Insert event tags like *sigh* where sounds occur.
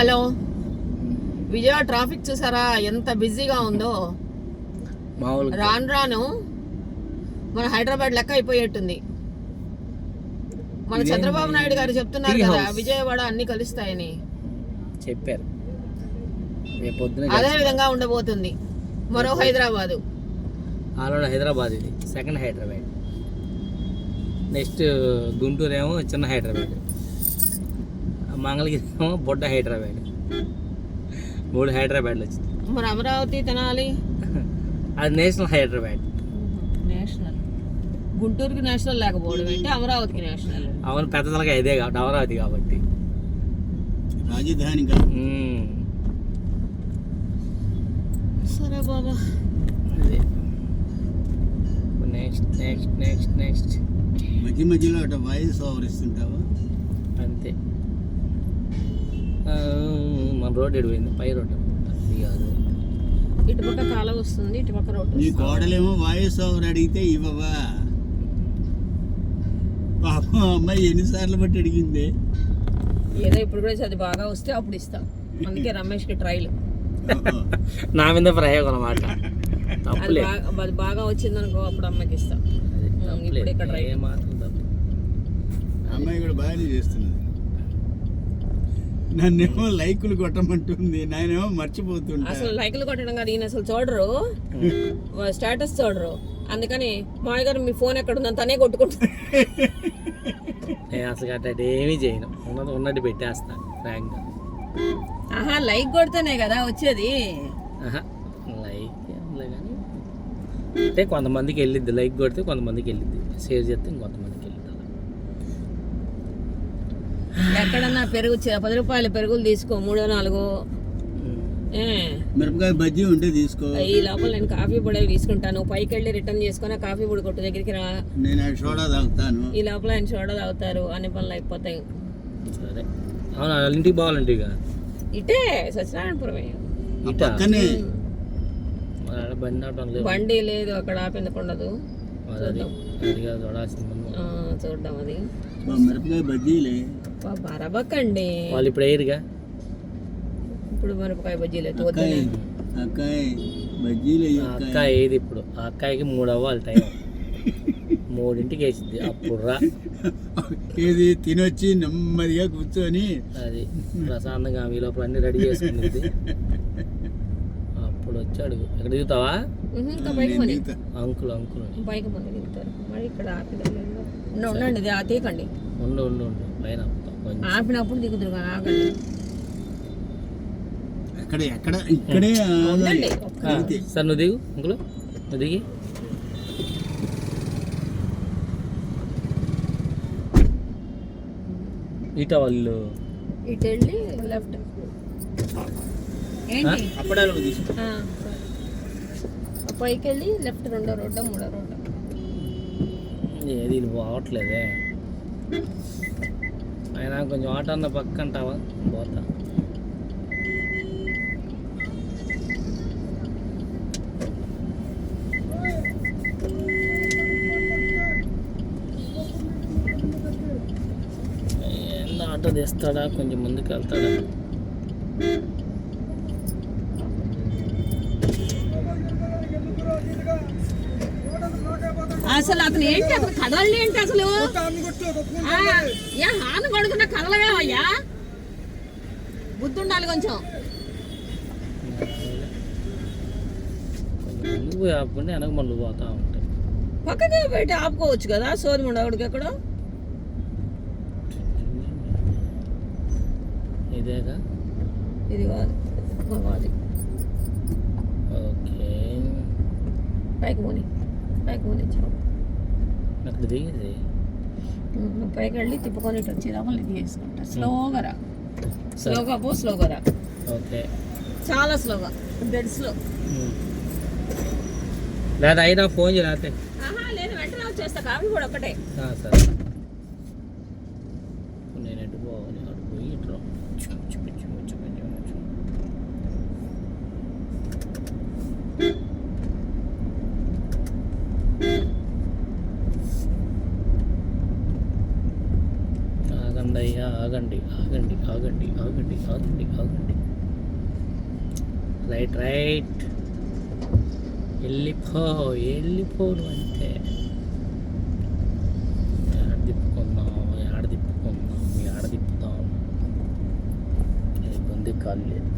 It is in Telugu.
హలో. విజయవాడ ట్రాఫిక్ చూసారా? ఎంత బిజీగా ఉందో. రాను రాను మన హైదరాబాద్ లెక్క అయిపోయేట్టుంది. మన? చంద్రబాబు నాయుడు గారు చెప్తున్నారు కదా. విజయవాడ అన్ని కలుస్తాయని. చెప్పారు. అదే విధంగా ఉండబోతుంది. మరో హైదరాబాదు. ఆల్రెడీ హైదరాబాద్ ఇది. సెకండ్ హైదరాబాద్. నెక్స్ట్ గుంటూరు ఏమో చిన్న హైదరాబాద్. మంగళగిరి బొడ్డ హైదరాబాద్. మూడు హైదరాబాద్లు వచ్చింది. మరి అమరావతి తినాలి? అది నేషనల్ హైదరాబాద్. నేషనల్. గుంటూరుకి నేషనల్ లేకపోవడం ఏంటి? అమరావతికి నేషనల్. అవును పెద్ద తలగా ఇదే కాబట్టి అమరావతి కాబట్టి. రాజధాని. సరే బాబా. అదే. Next next next next. మధ్య మధ్యలో అట వాయిస్ ఓవర్ ఇస్తుంటావా? అంతే. మన రోడ్ ఎడిపోయింది పై రోడ్ కాదు. ఇటుపక్క కాలం వస్తుంది ఇటుపక్క రోడ్డు నీ వస్తుంది. కోడలేమో వాయిస్ ఓవర్ అడిగితే ఇవ్వవా? పాపం అమ్మాయి ఎన్నిసార్లు బట్టి అడిగింది. ఏదో ఇప్పుడు కూడా అది బాగా వస్తే అప్పుడు ఇస్తాం. అందుకే రమేష్కి ట్రైల్ నా మీద ప్రయోగం అనమాట అది బాగా అది బాగా వచ్చిందనుకో అప్పుడు అమ్మకి ఇస్తాం. ఇప్పుడు ఇక్కడ తప్పు. అమ్మాయి కూడా బాగానే చేస్తున్నది. నన్నేమో లైకులు కొట్టమంటుంది నాయనేమో మర్చిపోతుంటా. అసలు లైకులు కొట్టడం కాదు ఈయన అసలు చూడరు. స్టేటస్ చూడరు. అందుకని మాయ గారు మీ ఫోన్ ఎక్కడ ఉందని తనే కొట్టుకుంటారు నేను అసలు ఏమీ చేయను. ఉన్నది ఉన్నట్టు పెట్టేస్తా ఫ్రాంక్గా ఆహా లైక్ కొడితేనే కదా వచ్చేది. ఆహా, లైక్ కానీ అంటే కొంతమందికి వెళ్ళిద్ది లైక్ కొడితే కొంతమందికి వెళ్ళిద్ది. షేర్ చేస్తే అలా. ఎక్కడన్నా పెరుగు చే- పది రూపాయల పెరుగులు తీసుకో మూడో నాలుగో. మిరపకాయ బజ్జీ ఉంటే తీసుకో. ఈ లోపల నేను కాఫీ పొడి తీసుకుంటాను. పైకి వెళ్ళి రిటర్న్ చేసుకుని కాఫీ పొడి కొట్టు దగ్గరికి రా. నేను సోడా తాగుతాను. ఈ లోపల ఆయన సోడా తాగుతారు. అన్ని పనులు అయిపోతాయి. సరే. అవును ఇంటికి ఇక? ఇటే సత్యనారాయణపురమే. పక్కనే. బండి లేదు అక్కడ ఆపేందుకు ఉండదు మరి అది. మిరపకాయ బజ్జీలే. బరబక్కండి. వాళ్ళు ఇప్పుడు వేయరుగా ఇప్పుడు మిరపకాయ బజ్జీలు వద్దునే అక్కాయ్ బజ్జీలు అక్క అక్కాయ్. ఏది ఇప్పుడు? ఆ అక్కాయికి మూడు అవ్వాలి టైం. మూడింటికి వేసింది అప్పుడు రా. ఏది? తినొచ్చి నెమ్మదిగా కూర్చొని. అది ప్రశాంతంగా ఈ లోపల అన్ని రెడీ చేసుకునేది *laughs* వచ్చాడు. ఎక్కడ దిగుతావా. Uncle uncle. పైకి పోనీ దిగుతారు మరి ఇక్కడ ఆపిదలేదు ఉండండి ఇది ఆ తీయకండి ఉండు ఉండు ఉండు. పైన కొంచెం. ఆపినప్పుడు దిగుతురు కానీ ఆగండి. ఎక్కడ ఎక్కడ ఇక్కడే సార్ నువ్వు దిగు అంకుల్. నువ్వు దిగి. ఇట వాళ్ళు. ఇటు వెళ్ళి లెఫ్ట్. పైకి వెళ్ళి లెఫ్ట్ రెండో రోడ్డు మూడో రోడ్డు. ఏది ఇది పోవట్లేదే అయినా కొంచెం ఆటో అన్న పక్క అంటావా పోతా ఆటో తెస్తాడా? కొంచెం ముందుకు వెళ్తాడా అసలు అతను ఏంటి? అతను కదలండి ఏంటి అసలు? ఏ హాను కొడుకున్న కదలవేమయ్యా బుద్ధి ఉండాలి కొంచెం. ఆపుకుంటే వెనక మళ్ళీ పోతా ఉంటాయి పక్కకి పెట్టి ఆపుకోవచ్చు కదా సోది ఉండవుడికి ఎక్కడ? ఇదేగా? ఇది కాదు ఓకే. పైకి పోని పైకి పోని అక్కడ దిగేది పైకి వెళ్ళి తిప్పుకొని ఇటు వచ్చి లోపల ఇది చేసుకుంటా. స్లోగా రా. స్లోగా పో స్లోగా రా. ఓకే. చాలా స్లోగా. Dead slow. లేదా అయినా ఫోన్ చేయ లేకపోతే. ఆహా లేదు వెంటనే వచ్చేస్తా. కాఫీ కూడా ఒకటే సరే. నేను ఎటు పోవాలి అటు పోయి ఇటు ఆగండి అయ్యా ఆగండి ఆగండి ఆగండి ఆగండి ఆగండి ఆగండి. రైట్ రైట్ వెళ్ళిపో వెళ్ళిపోను అంతే ఏడ తిప్పుకుందాం ఏడ ఇబ్బంది ఉంది కాదు లేదు